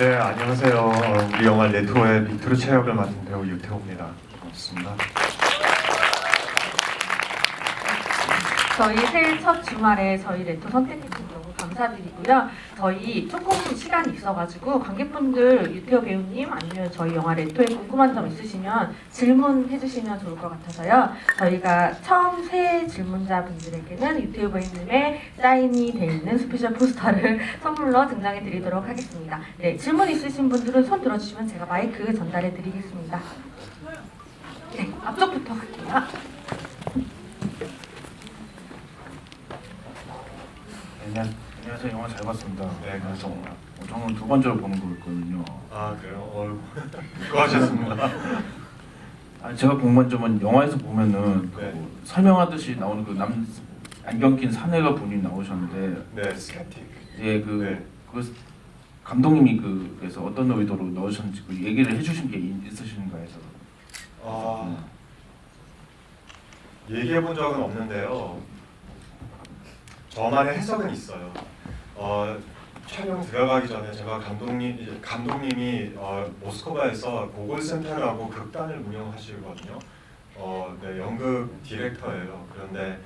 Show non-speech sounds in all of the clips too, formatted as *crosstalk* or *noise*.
네, 안녕하세요. 어, 우리 영화 레토의 빅토르 체역을 맡은 배우 유태호입니다. 반갑습니다. 저희 새해 첫 주말에 저희 레토 너무 감사드리고요. 저희 조금 시간이 있어가지고 관객분들 유태호 배우님 아니면 저희 영화 레토에 궁금한 점 있으시면 질문해 주시면 좋을 것 같아서요. 저희가 처음 새 질문자분들에게는 유태호 배우님의 사인이 돼 있는 스페셜 포스터를 *laughs* 선물로 등장해 드리도록 하겠습니다. 네, 질문 있으신 분들은 손 들어주시면 제가 마이크 전달해 드리겠습니다. 네, 앞쪽부터 갈게요. 안녕하세요. 영화 잘 봤습니다. 네, 그래서. 어, 저는 두 번째로 보는 거였거든요. 아, 그래요? 어, 수고하셨습니다. *laughs* 아니, 제가 궁금한 점은 영화에서 보면은 그 네. 뭐 설명하듯이 나오는 그 남 안경 낀 사내가 분이 나오셨는데 네, 스케틱. 예, 그, 네. 그 감독님이 그 그래서 어떤 의도로 넣으셨는지 그 얘기를 해주신 게 있- 있으신가 해서. 아, 얘기해 본 적은 없는데요. 저만의 해석은 있어요. 어, 촬영 들어가기 전에 제가 감독님 감독님이 어, 모스크바에서 고골 센터라고 극단을 운영하시거든요. 어, 네, 연극 디렉터예요. 그런데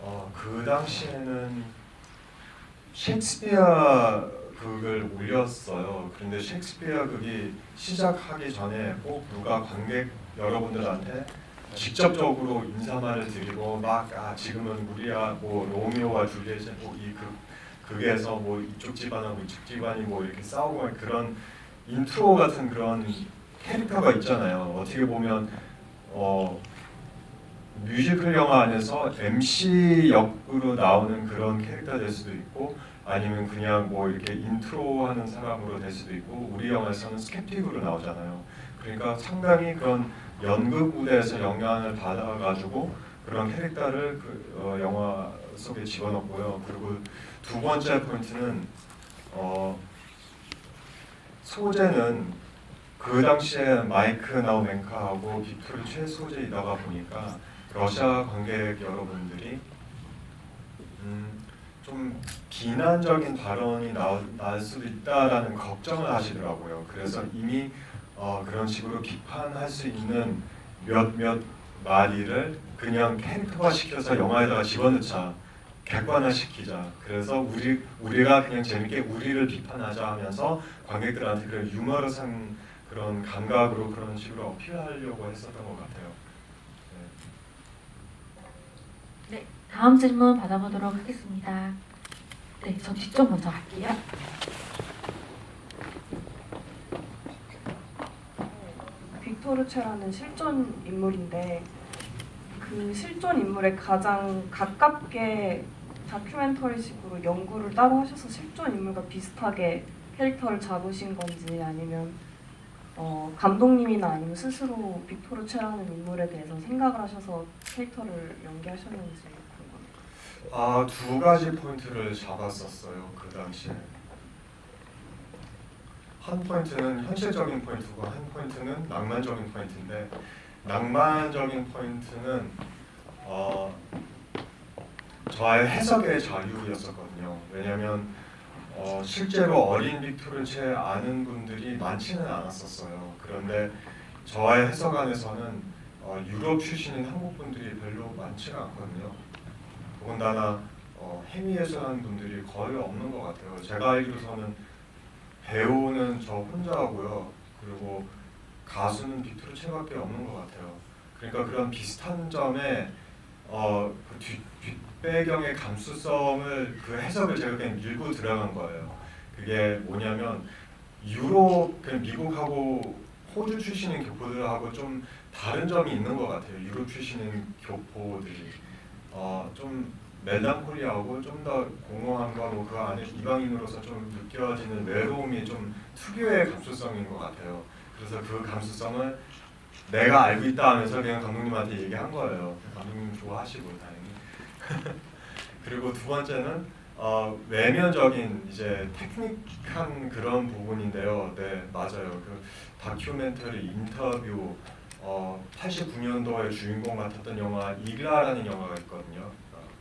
어, 그 당시에는 셰익스피어 극을 올렸어요. 그런데 셰익스피어 극이 시작하기 전에 꼭 누가 관객 여러분들한테 직접적으로 인사말을 드리고 막 아 지금은 우리야 뭐 로미오와 줄리엣의 뭐이극 극에서 뭐 이쪽 집안하고 이쪽 집안이 뭐 이렇게 싸우고 막 그런 인트로 같은 그런 캐릭터가 있잖아요. 어떻게 보면 어 뮤지컬 영화 안에서 MC 역으로 나오는 그런 캐릭터 될 수도 있고 아니면 그냥 뭐 이렇게 인트로 하는 사람으로 될 수도 있고 우리 영화에서는 스캡틱으로 나오잖아요. 그러니까 상당히 그런 연극 무대에서 영향을 받아가지고 그런 캐릭터를 그, 어, 영화 속에 집어넣고요. 그리고 두 번째 포인트는 어, 소재는 그 당시에 마이크 나우멘카하고 빅토르 최소재이다가 보니까 러시아 관객 여러분들이 음, 좀 비난적인 발언이 나올, 나올 수도 있다라는 걱정을 하시더라고요. 그래서 이미 어, 그런 식으로 비판할 수 있는 몇몇 마디를 그냥 캐릭터화 시켜서 영화에다가 집어넣자. 객관화시키자. 그래서 우리 우리가 그냥 재밌게 우리를 비판하자 하면서 관객들한테 그런 유머러스한 그런 감각으로 그런 식으로 어필하려고 했었던 것 같아요. 네. 네, 다음 질문 받아보도록 하겠습니다. 네, 저 뒤쪽 먼저 갈게요. 빅토르체라는 실존 인물인데 그 실존 인물에 가장 가깝게 다큐멘터리식으로 연구를 따로 하셔서 실존 인물과 비슷하게 캐릭터를 잡으신 건지 아니면 어, 감독님이나 아니면 스스로 빅토르 체라는 인물에 대해서 생각을 하셔서 캐릭터를 연기하셨는지 궁금합니다. 아, 두 가지 포인트를 잡았었어요. 그 당시에. 한 포인트는 현실적인 포인트고 한 포인트는 낭만적인 포인트인데 낭만적인 포인트는 어, 저의 해석의 자유였었거든요. 왜냐하면 어, 실제로 어린 빅토르를 채 아는 분들이 많지는 않았었어요. 그런데 저의 해석 안에서는 어, 유럽 출신인 한국 분들이 별로 많지가 않거든요. 더군다나 어, 해외에서 하는 분들이 거의 없는 것 같아요. 제가 알기로서는 배우는 저 혼자 하고요. 그리고 가수는 빅토르 채밖에 없는 것 같아요. 그러니까 그런 비슷한 점에 어, 그 뒷, 뒷배경의 감수성을 그 해석을 제가 그냥 밀고 들어간 거예요. 그게 뭐냐면 유럽, 그 미국하고 호주 출신인 교포들하고 좀 다른 점이 있는 것 같아요. 유럽 출신인 교포들이 어, 좀 멜랑콜리하고 좀 더 공허함과 뭐 그 안에 이방인으로서 좀 느껴지는 외로움이 좀 특유의 감수성인 것 같아요. 그래서 그 감수성을 내가 알고 있다 하면서 그냥 감독님한테 얘기한 거예요. 감독님 좋아하시고 다행히. *laughs* 그리고 두 번째는 어, 외면적인 이제 테크닉한 그런 부분인데요. 네 맞아요. 그 다큐멘터리 인터뷰 어, 89년도에 주인공 맡았던 영화 이글라라는 영화가 있거든요.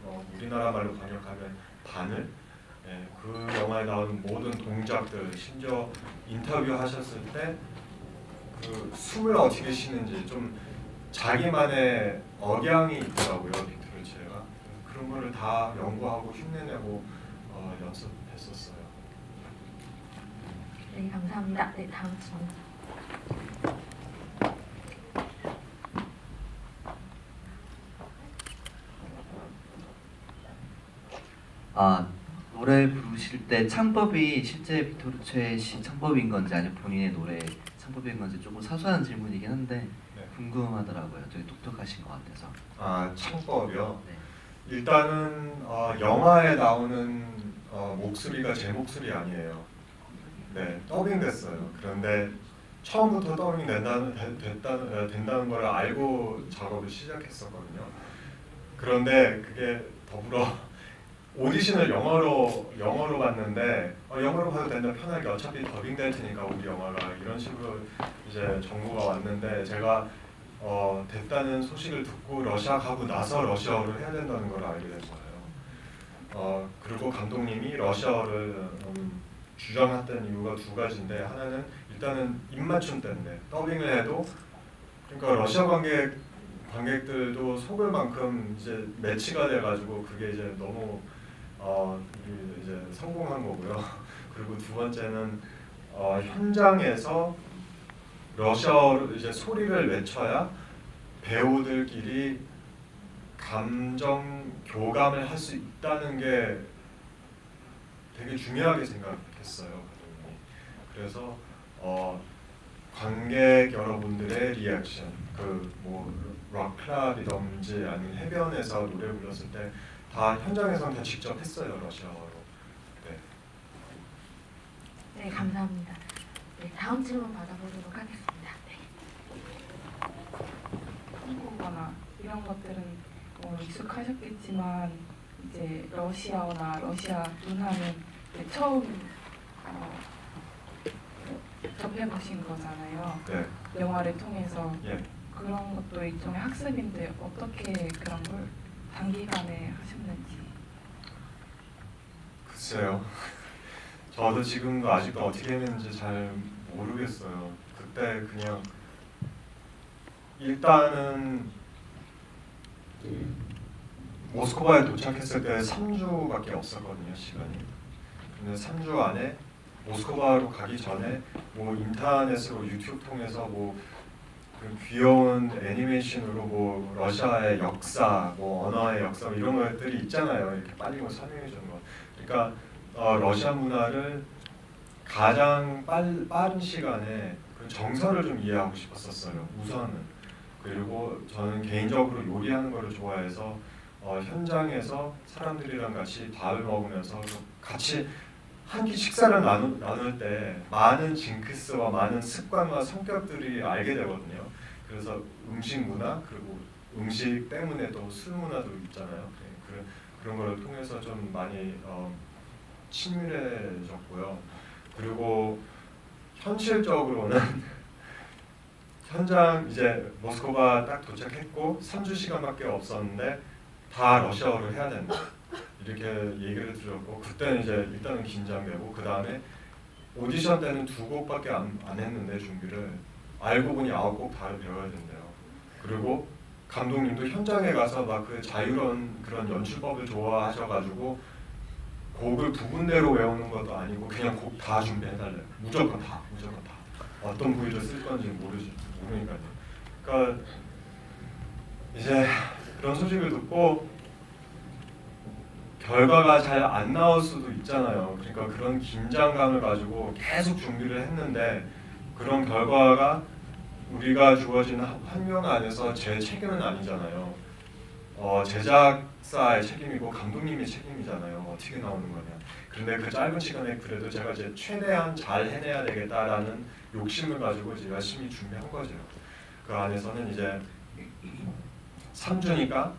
어, 우리나라 말로 번역하면 바늘. 네, 그 영화 영화에 나오는 모든 동작들 심지어 인터뷰 하셨을 때 그 숨을 어떻게 쉬는지 좀 자기만의 억양이 있더라고요 빅토르치가 그런 거를 다 연구하고 흉내내고 어, 연습했었어요. 네, 감사합니다. 네, 다음 질문. 아 노래 부르실 때 창법이 실제 비토르체 씨 창법인 건지 아니면 본인의 노래 창법인 건지 조금 사소한 질문이긴 한데 네. 궁금하더라고요. 되게 독특하신 것 같아서. 아 창법이요. 네. 일단은 어, 영화에 나오는 어, 목소리가 제 목소리 아니에요. 네, 더빙 됐어요. 그런데 처음부터 더빙 된다는 되- 됐다는 어, 된다는 걸 알고 작업을 시작했었거든요. 그런데 그게 더불어 오디션을 영어로 영어로 봤는데 어, 영어로 봐도 된다 편하게 어차피 더빙 될 테니까 우리 영화가 이런 식으로 이제 정보가 왔는데 제가 어, 됐다는 소식을 듣고 러시아 가고 나서 러시아어를 해야 된다는 걸 알게 된 거예요. 어, 그리고 감독님이 러시아어를 음, 주장했던 이유가 두 가지인데 하나는 일단은 입맞춤 때문에 더빙을 해도 그러니까 러시아 관객 관객들도 속을 만큼 이제 매치가 돼가지고 그게 이제 너무 어, 이- 이제 성공한 거고요. *laughs* 그리고 두 번째는 어, 현장에서 러시아어로 이제 소리를 외쳐야 배우들끼리 감정 교감을 할 수 있다는 게 되게 중요하게 생각했어요. 그래서 어, 관객 여러분들의 리액션, 그뭐 락클럽이든지 아니면 해변에서 노래 불렀을 때 다 현장에서는 다 직접 했어요 러시아어로. 네. 네, 감사합니다. 네, 다음 질문 받아보도록 하겠습니다. 네. 한국어나 이런 것들은 뭐 익숙하셨겠지만 이제 러시아어나 러시아 문화는 이제 처음 어, 접해보신 거잖아요. 네. 영화를 통해서 예. 그런 것도 일종의 학습인데 어떻게 그런 걸 단기간에 하셨는지. 글쎄요. *laughs* 저도 지금도 아직도 어떻게 했는지 잘 모르겠어요. 그때 그냥 일단은 모스크바에 도착했을 때 3주밖에 없었거든요 시간이. 근데 3주 안에 모스크바로 가기 전에 뭐 인터넷으로 유튜브 통해서 뭐 그 귀여운 애니메이션으로 뭐 러시아의 역사, 뭐 언어의 역사 이런 것들이 있잖아요. 이렇게 빨리 뭐 설명해 주는 거. 그러니까 어, 러시아 문화를 가장 빨, 빠른 시간에 그 정서를 좀 이해하고 싶었었어요. 우선은 그리고 저는 개인적으로 요리하는 거를 좋아해서 어, 현장에서 사람들이랑 같이 밥을 먹으면서 같이 한 끼 식사를 나누, 나눌 때 많은 징크스와 많은 습관과 성격들이 알게 되거든요. 그래서 음식 문화 그리고 음식 때문에 또술 문화도 있잖아요. 네, 그런 그런 거를 통해서 좀 많이 어, 친밀해졌고요. 그리고 현실적으로는 *laughs* 현장 이제 모스크바 딱 도착했고 3주 시간밖에 없었는데 다 러시아어를 해야 된다 이렇게 얘기를 들었고 그때는 이제 일단은 긴장되고 그 다음에 오디션 때는 두 곡밖에 안, 안 했는데 준비를 알고 보니 아홉 곡다 배워야 된대요. 그리고 감독님도 현장에 가서 막 그 자유로운 그런 연출법을 좋아하셔가지고 곡을 부분대로 외우는 것도 아니고 그냥 곡 다 준비해달래요. 무조건 다, 무조건 다. 어떤 부위를 쓸 건지 모르지 모르니까요. 그러니까 이제 그런 소식을 듣고 결과가 잘 안 나올 수도 있잖아요. 그러니까 그런 긴장감을 가지고 계속 준비를 했는데 그런 결과가 우리가 주어진 환경 안에서 제 책임은 아니잖아요. 어, 제작사의 책임이고 감독님의 책임이잖아요. 어떻게 나오는 거냐. 그런데 그 짧은 시간에 그래도 제가 이제 최대한 잘 해내야 되겠다라는 욕심을 가지고 이제 열심히 준비한 거죠. 그 안에서는 이제 3주니까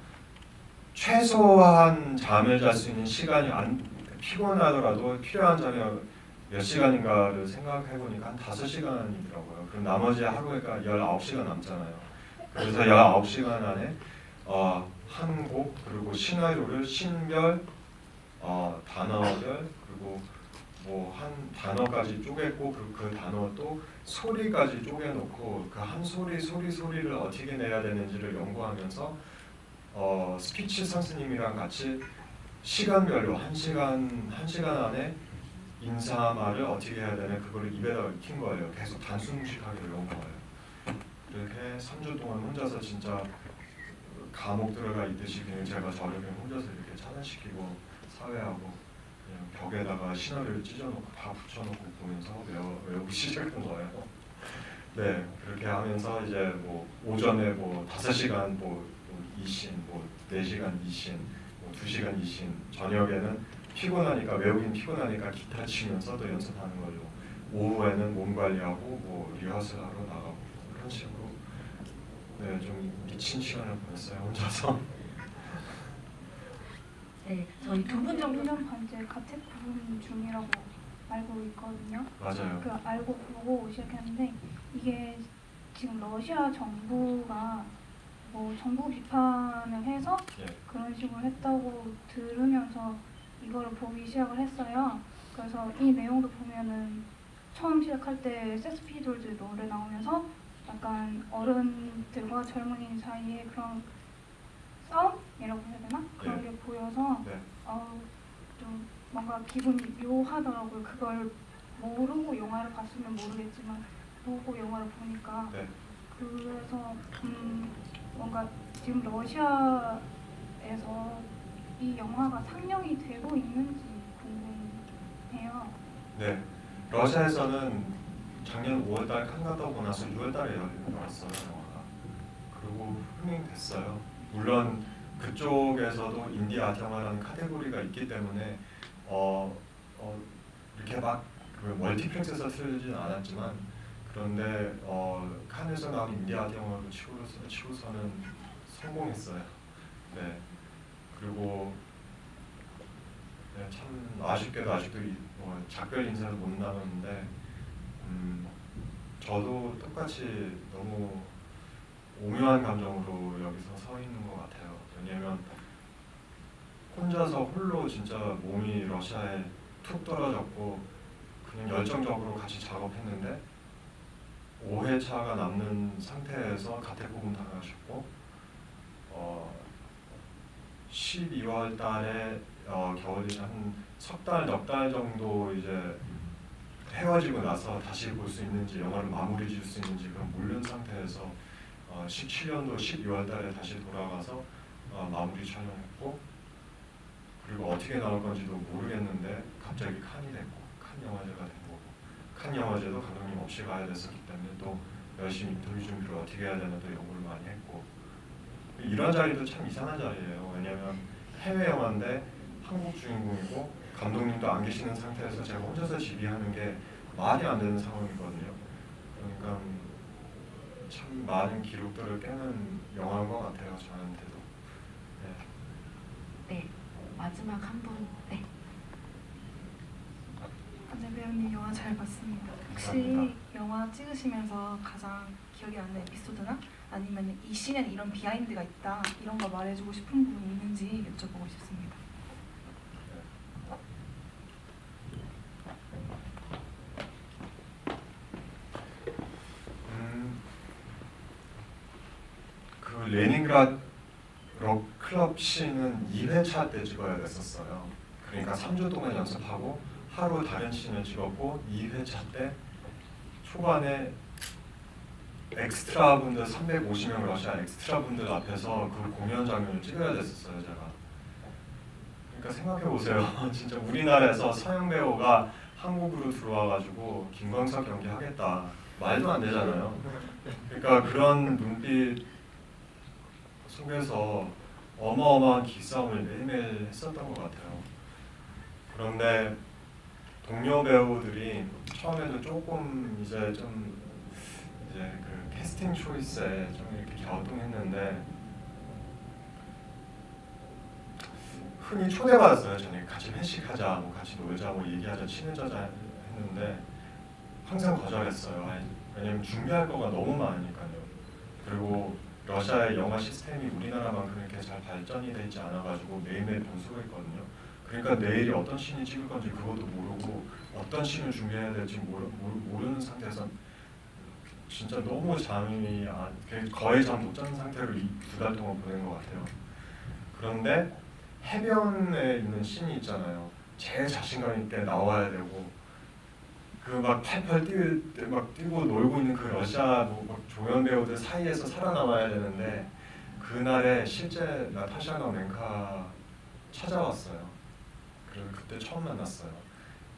최소한 잠을 잘 수 있는 시간이 안 피곤하더라도 필요한 잠이 몇 시간인가를 생각해 보니까 한 5시간이더라고요. 그럼 나머지 하루가 19시간 남잖아요. 그래서 19시간 안에 어, 한 곡 그리고 시나리오를 신별 어, 단어별 그리고 뭐 한 단어까지 쪼갰고 그, 그 단어 또 소리까지 쪼개놓고 그 한 소리 소리 소리를 어떻게 내야 되는지를 연구하면서 어, 스피치 선생님이랑 같이 시간별로 한 시간 한 시간 안에 인사 말을 어떻게 해야 되나 그거를 입에다 익힌 거예요. 계속 단순 무식하게 외운 거예요. 이렇게 3주 동안 혼자서 진짜 감옥 들어가 있듯이 그냥 제가 저를 그냥 혼자서 이렇게 차단시키고 사회하고 그냥 벽에다가 신화를 찢어놓고 다 붙여놓고 보면서 외워, 외우기 *laughs* 시작한 거예요. 네 그렇게 하면서 이제 뭐 오전에 뭐 다섯 시간 뭐 이신, 뭐네 시간 이신, 뭐두 시간 이신, 저녁에는 피곤하니까 외우긴 피곤하니까 기타 치면서 또 연습하는 걸로 오후에는 몸 관리하고 뭐 리허설 하러 나가고 그런 식으로 네 좀 미친 시간을 보냈어요 혼자서. 네, 저희 두 분 정도 1년 반째 가택 부분 중이라고 알고 있거든요. 맞아요. 그 알고 보고 시작했는데 이게 지금 러시아 정부가 뭐 정부 비판을 해서 예. 그런 식으로 했다고 들으면서 이거를 보기 시작을 했어요. 그래서 이 내용도 보면은 처음 시작할 때 섹스피돌즈 노래 나오면서 약간 어른들과 젊은이 사이에 그런 싸움이라고 해야 되나? 그런 예. 게 보여서 네. 어, 좀 뭔가 기분이 묘하더라고요. 그걸 모르고 영화를 봤으면 모르겠지만 보고 영화를 보니까 네. 그래서 음, 뭔가 지금 러시아에서 이 영화가 상영이 되고 있는지 궁금해요. 네. 러시아에서는 작년 5월달 칸 갔다 오고 나서 6월달에 열렸어요 영화가. 그리고 흥행됐어요. 물론 그쪽에서도 인디 아트 영화라는 카테고리가 있기 때문에 어, 어 이렇게 막그 멀티플렉스에서 틀리진 않았지만 그런데 어, 칸에서 나온 인디 아트 영화로 치고서 치고서는 성공했어요. 네. 그리고 네, 참 아쉽게도 아직도 이, 뭐 작별 인사도 못 나눴는데 음, 저도 똑같이 너무 오묘한 감정으로 여기서 서 있는 것 같아요. 왜냐면 혼자서 홀로 진짜 몸이 러시아에 툭 떨어졌고 그냥 열정적으로 같이 작업했는데 5회차가 남는 상태에서 가택부분 당하셨고 어, 12월 달에 어, 겨울이 한석 달, 넉 달 정도 이제 헤어지고 나서 다시 볼 수 있는지 영화를 마무리 지을 수 있는지 그런 모르는 상태에서 어, 17년도 12월 달에 다시 돌아가서 어, 마무리 촬영했고 그리고 어떻게 나올 건지도 모르겠는데 갑자기 칸이 됐고 칸 영화제가 된 거고 칸 영화제도 감독님 없이 가야 됐었기 때문에 또 열심히 인터뷰 준비를 어떻게 해야 되나 또 연구를 많이 했고 이런 자리도 참 이상한 자리예요. 왜냐하면 해외 영화인데 한국 주인공이고 감독님도 안 계시는 상태에서 제가 혼자서 지휘하는 게 말이 안 되는 상황이거든요. 그러니까 참 많은 기록들을 깨는 영화인 것 같아요. 저한테도. 네. 네, 마지막 한 분. 네. 네 배우님 영화 잘 봤습니다. 혹시 감사합니다. 영화 찍으시면서 가장 기억에 남는 에피소드나 아니면 이 씬에는 이런 비하인드가 있다 이런 거 말해주고 싶은 부분이 있는지 여쭤보고 싶습니다. 음, 그 레닌그라드 록 클럽 씬은 2회차 때 찍어야 됐었어요. 그러니까 3주 동안 연습하고 하루 다른 씬을 찍었고 2회차 때 초반에 엑스트라 분들 350명 러시아 엑스트라 분들 앞에서 그 공연 장면을 찍어야 됐었어요 제가. 그러니까 생각해 보세요. *laughs* 진짜 우리나라에서 서양 배우가 한국으로 들어와가지고 김광석 연기 하겠다 말도 안 되잖아요. 그러니까 그런 눈빛 속에서 어마어마한 기싸움을 매일매일 했었던 것 같아요. 그런데 동료 배우들이 처음에도 조금 이제 좀 이제 그 캐스팅 초이스에 좀 이렇게 갸우뚱했는데 흔히 초대받았어요. 저녁에 같이 회식하자, 뭐 같이 놀자, 뭐 얘기하자, 친해져자 했는데 항상 거절했어요. 왜냐면 준비할 거가 너무 많으니까요. 그리고 러시아의 영화 시스템이 우리나라만큼 이렇게 잘 발전이 되지 않아가지고 매일매일 변수가 있거든요. 그러니까 내일이 어떤 씬이 찍을 건지 그것도 모르고 어떤 씬을 준비해야 될지 모르, 모르, 모르는 상태에서 진짜 너무 잠이 안, 거의 잠못 자는 상태로 두 달 동안 보낸 것 같아요. 그런데 해변에 있는 씬이 있잖아요. 제일 자신감 있게 나와야 되고 그막 팔팔 뛰고 막 뛰고 놀고 있는 그 러시아 뭐막 조연 배우들 사이에서 살아남아야 되는데 그날에 실제 나타샤나 멘카 찾아왔어요. 그리고 그때 처음 만났어요.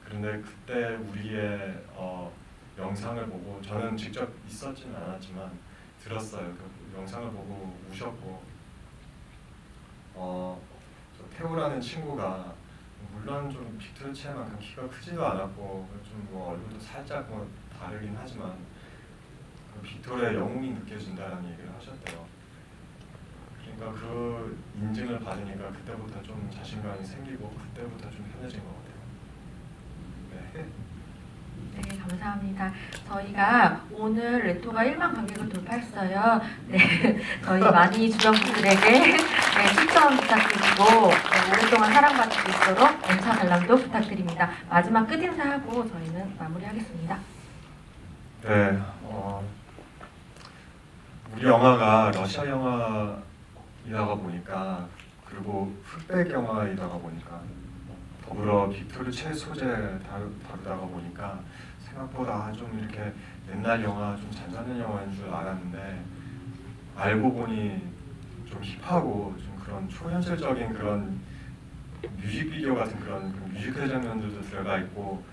그런데 그때 우리의 어, 영상을 보고 저는 직접 있었지는 않았지만 들었어요. 그 영상을 보고 우셨고 어, 저 태우라는 친구가 물론 좀 빅토르체만큼 키가 크지도 않았고 좀 뭐 얼굴도 살짝 뭐 다르긴 하지만 그 빅토르의 영웅이 느껴진다는 얘기를 하셨대요. 그러니까 그 인증을 받으니까 그때부터 좀 자신감이 생기고 그때부터 좀 편해진 것 같아요. 네. 네, 감사합니다. 저희가 오늘 레토가 1만 관객을 돌파했어요. 네, *laughs* 저희 많이 주변 분들에게 네, 추천 부탁드리고 네, 오랫동안 사랑받을 수 있도록 연차 관람도 부탁드립니다. 마지막 끝인사하고 저희는 마무리하겠습니다. 네, 어, 우리 영화가 러시아 영화이다가 보니까 그리고 흑백 영화이다가 보니까 더불어 빅토르 최 소재 다루, 다루다가 보니까 생각보다 좀 이렇게 옛날 영화 좀 잔잔한 영화인 줄 알았는데 알고 보니 좀 힙하고 좀 그런 초현실적인 그런 뮤직비디오 같은 그런 그 뮤지컬 장면들도 들어가 있고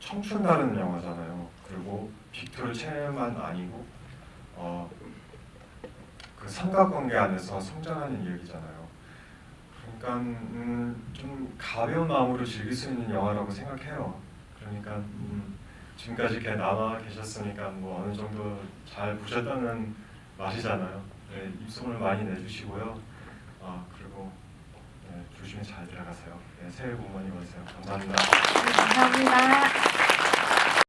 청춘 다루는 영화잖아요. 그리고 빅토르 체만 아니고 어, 그 삼각관계 안에서 성장하는 이야기잖아요. 그러니까 음, 좀 가벼운 마음으로 즐길 수 있는 영화라고 생각해요. 그러니까 음, 지금까지 이렇게 남아 계셨으니까 뭐 어느 정도 잘 보셨다는 말이잖아요. 네, 입소문을 많이 내주시고요. 아 그리고 네, 조심히 잘 들어가세요. 네, 새해 복 많이 받으세요. 감사합니다. 네, 감사합니다.